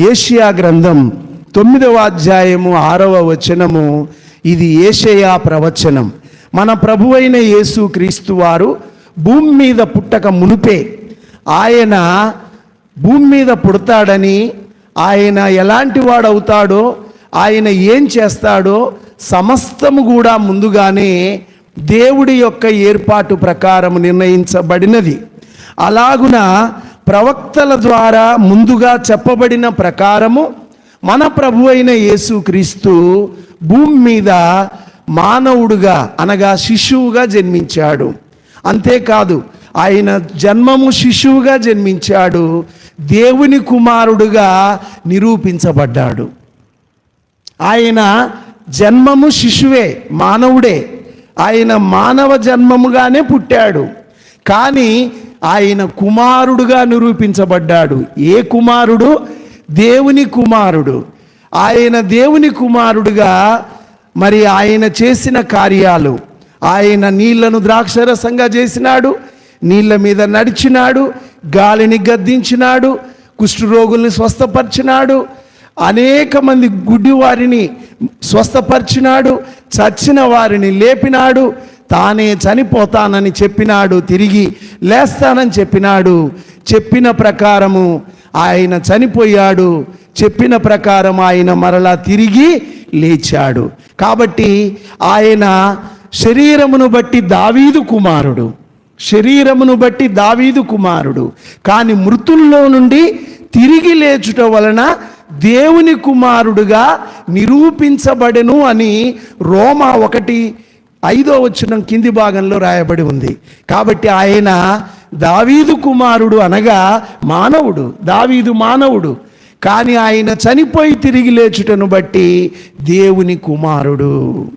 Asia గ్రంథం తొమ్మిదవ అధ్యాయము ఆరవ వచనము. ఇది ఏషయా ప్రవచనం. మన ప్రభువైన యేసు క్రీస్తు వారు భూమి మీద పుట్టక మునుపే ఆయన భూమి మీద పుడతాడని ఆయన ఎలాంటి వాడవుతాడో ఆయన ఏం చేస్తాడో సమస్తము కూడా ముందుగానే దేవుడి యొక్క ఏర్పాటు ప్రకారం నిర్ణయించబడినది. అలాగున ప్రవక్తల ద్వారా ముందుగా చెప్పబడిన ప్రకారము మన ప్రభు అయిన యేసుక్రీస్తు భూమి మీద మానవుడుగా అనగా శిశువుగా జన్మించాడు. అంతేకాదు ఆయన జన్మము శిశువుగా జన్మించాడు దేవుని కుమారుడుగా నిరూపించబడ్డాడు. ఆయన జన్మము శిశువే మానవుడే. ఆయన మానవ జన్మముగానే పుట్టాడు. కానీ ఆయన కుమారుడుగా నిరూపించబడ్డాడు. ఏ కుమారుడు? దేవుని కుమారుడు. ఆయన దేవుని కుమారుడుగా మరి ఆయన చేసిన కార్యాలు. ఆయన నీళ్ళను ద్రాక్షరసంగా చేసినాడు నీళ్ళ మీద నడిచినాడు గాలిని గద్దించినాడు కుష్ఠరోగుల్ని స్వస్థపరిచినాడు అనేక మంది గుడ్డి వారిని స్వస్థపరిచినాడు చచ్చిన వారిని లేపినాడు తానే చనిపోతానని చెప్పినాడు తిరిగి లేస్తానని చెప్పినాడు. చెప్పిన ప్రకారము ఆయన చనిపోయాడు. చెప్పిన ప్రకారం ఆయన మరలా తిరిగి లేచాడు. కాబట్టి ఆయన శరీరమును బట్టి దావీదు కుమారుడు. శరీరమును బట్టి దావీదు కుమారుడు. కానీ మృతుల్లో నుండి తిరిగి లేచుట వలన దేవుని కుమారుడుగా నిరూపించబడెను అని రోమా ఒకటి ఐదో వచనం కింది భాగంలో రాయబడి ఉంది. కాబట్టి ఆయన దావీదు కుమారుడు అనగా మానవుడు దావీదు మానవుడు. కానీ ఆయన చనిపోయి తిరిగి లేచుటను బట్టి దేవుని కుమారుడు.